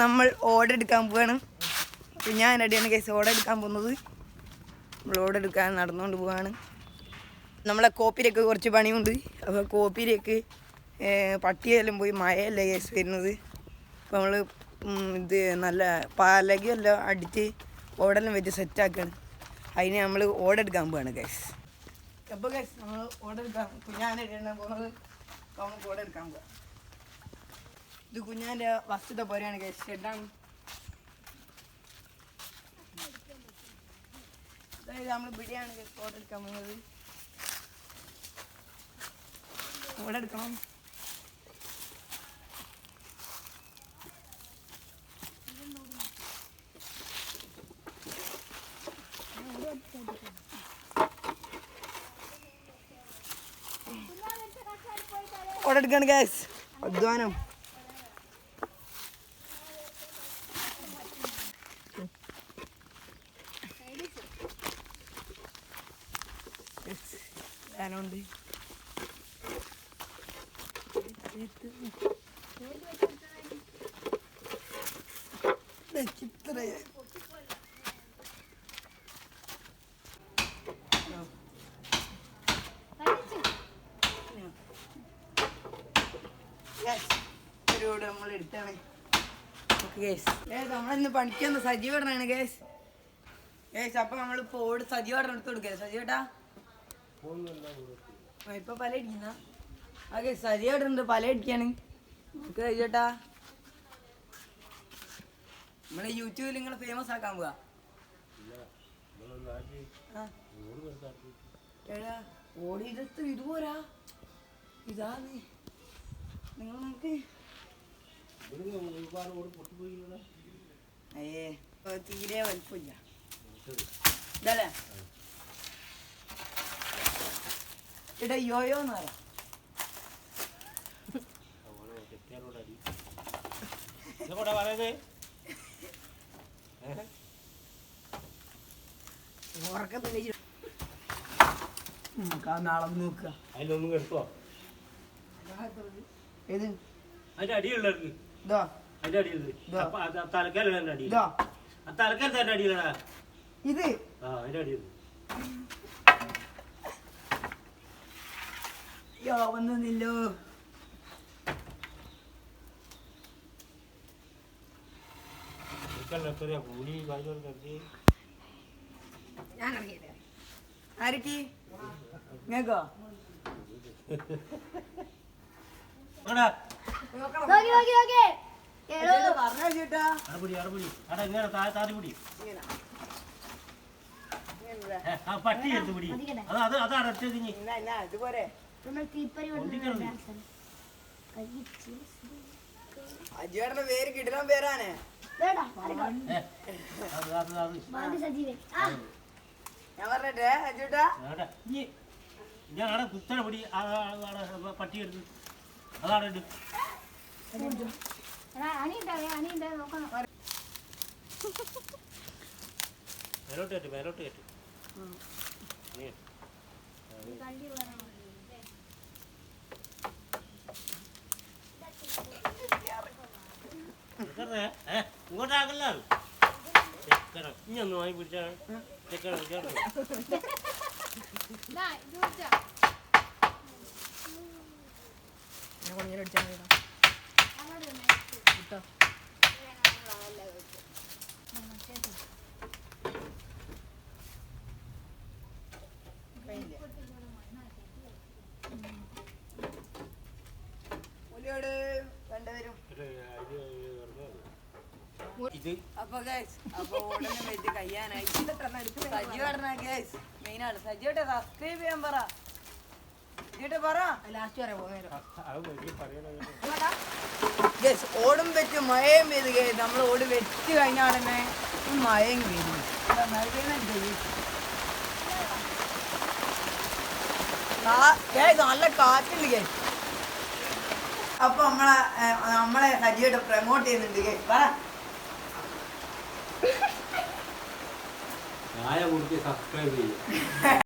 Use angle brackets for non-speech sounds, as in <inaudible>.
നമ്മൾ ഓർഡർ എടുക്കാൻ പോവാണ്. ഞാൻ റെഡിയാണ് കേസ് ഓർഡർ എടുക്കാൻ പോകുന്നത്. നമ്മൾ ഓർഡർ എടുക്കാൻ നടന്നുകൊണ്ട് പോവാണ്. നമ്മളെ കോപ്പിയിലേക്ക് കുറച്ച് പണിയുണ്ട്. അപ്പോൾ കോപ്പിയിലേക്ക് പട്ടിയെല്ലാം പോയി മഴയല്ലേ കേസ് വരുന്നത്. അപ്പോൾ നമ്മൾ ഇത് നല്ല പാലകിയെല്ലാം അടിച്ച് ഓടെല്ലാം വെച്ച് സെറ്റാക്കാണ് അതിന് നമ്മൾ ഓർഡർ എടുക്കാൻ പോവാണ് കേസ് അപ്പോൾ കേസ് നമ്മൾ ഓർഡർ എടുക്കാൻ കുഞ്ഞാനായിട്ടാണ് പോകുന്നത് നമുക്ക് ഓർഡർ എടുക്കാൻ പോവാം. ഇത് വസ്തുത പോലെയാണ് അതായത് നമ്മൾ ബിരിയാണി ഫോട്ടോ എടുക്കാൻ പോകുന്നത്. ഇവിടെ എടുക്കണം. ഓടെടുക്കാണ് ഗ്യാസ് അധ്വാനം. ഞാനുണ്ട് ചിത്ര ഒരു നമ്മൾ എടുത്താണ്. കേസ് നമ്മളിന്ന് പണിക്കുന്ന സജീവടനാണ് കേസ് ഗേസ് അപ്പൊ നമ്മളിപ്പോ ഓട് സജീവടൻ എടുത്ത് കൊടുക്കേ സജീവേട്ടാ ഇപ്പൊ പല അടിക്കുന്ന ഓക്കെ സജീവടുണ്ട് പല അടിക്കാണ് നമുക്ക് സജീവേട്ടാ നമ്മളെ യൂട്യൂബിൽ നിങ്ങൾ ഫേമസ് ആക്കാൻ പോവാ. ഓടിയിടത്ത് ഇതുപോരാ. ഇതാ നീ. നിങ്ങൾ നമുക്ക് ഇപ്പൊ തീരെ വലിപ്പില്ല ഇതല്ലേ? എടാ യോയോ എന്ന് പറയാം അതിലൊന്നും എടുത്തോ ഏത്? അതിന്റെ അടിയുള്ളവർക്ക് ഇതോ. അതിന്റെ അടിയുള്ളത് തലക്കാലുള്ള ആ തലക്കാലത്തെ അതിന്റെ അടിയിലടാ ഇത്. ആ അതിന്റെ അടിയിൽ <laughs> യോ വന്നില്ലോ എത്രയാ കൂലി വാങ്ങിയോണ്ട് കരുതി ആരൊക്കെ? നിങ്ങൾക്കോ ആടാ നോക്കി നോക്കി നോക്കി. എടോ പറഞ്ഞ ചേട്ടാ. പട്ടി എടുത്ത് പിടി അത് അത് അത് അടച്ചു ഇതുപോലെ നമ്മൾ തീപ്പരി ഒന്നിക്കരുത്. അജിയുടെ പേര് കിടണം പേരാണ്. വേണ്ട ഏ, അത് അത് അത്. ബാബി സജീവൻ. ആ. ഞാൻ പറഞ്ഞേ കുത്തനെ പിടി പട്ടി എടുത്ത്. അതാണ് മേലോട്ട് കേട്ട് മേലോട്ട് കയറ്റ്. നീ കണ്ടി വേണം ചെക്കനെ, ഏ, ഇങ്ങോട്ടാക്കല്ലോ. ചെക്കനെ ഇനി ഒന്ന് വാങ്ങി പിടിച്ചാണ്. ചെക്കനെ ചെക്കനെ പുലിയോട് അപ്പൊ ഗൈസ് അപ്പൊ ഉടനെ വെച്ച് സജി ഗൈസ് മെയിൻ സജിയോട്ടെ സബ്സ്ക്രൈബ് ചെയ്യാൻ പറ. ഓടും വെച്ച് മഴയും പെയ്ത് കഴിഞ്ഞു നമ്മൾ ഓട് വെച്ച് കഴിഞ്ഞാൽ തന്നെ മഴയും പെയ്തു. നല്ല കാറ്റുണ്ട് കേ അപ്പൊ നമ്മളെ നമ്മളെ സജിയോട്ട് പ്രമോട്ട് ചെയ്യുന്നുണ്ട് കേ പറ. ചായ കുടിച്ച് സബ്സ്ക്രൈബ് ചെയ്യും.